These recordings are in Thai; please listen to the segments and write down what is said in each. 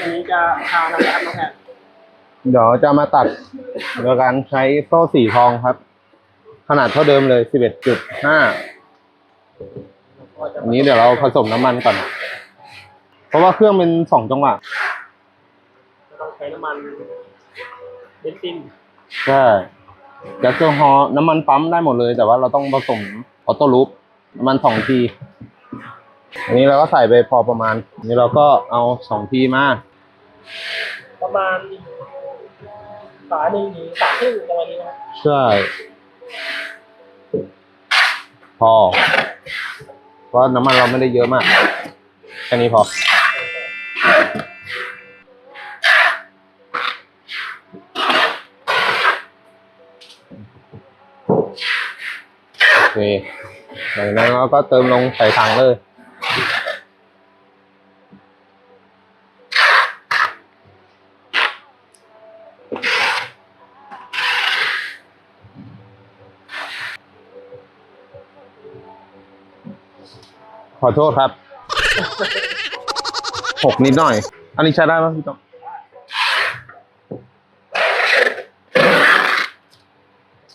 อันนี้จะทานอะไรครับน้องแพทย์เดี๋ยวจะมาตัดโดยการใช้โซ่สีทองครับ ขนาดเท่าเดิมเลยสิบเอ็ดจุดห้าก็จะอันนี้เดี๋ยวเราผสมน้ำมันก่อน เพราะว่าเครื่องเป็นสองจังหวะต้องใช้น้ำมันเบนซินใช่แก๊สโซฮอล์น้ำมันปั๊มได้หมดเลย แต่ว่าเราต้องผสมออโต้ลูปน้ำมันสองที อันนี้เราก็ใส่ไปพอประมาณอันนี้เราก็เอาสองทีมาประมาณฝาหนึ่งหรือฝาครึ่งประมาณนี้นะครับใช่พอเพราะน้ำมันเราไม่ได้เยอะมากแค่นี้พอโอเคจากนั้นเราก็เติมลงใส่ถังเลย ขอโทษครับหกนิดหน่อย อันนี้ใช้ได้ไหมพี่ต้อง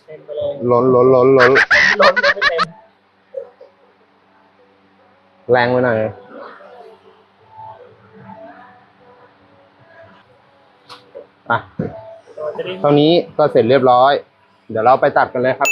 เต็มไปเลยล้นล้นล้นล้นล้นไม่เต็มแรงไปหน่อยอะเราจะได้เท่านี้ก็เสร็จเรียบร้อย เดี๋ยวเราไปตัดกันเลยครับ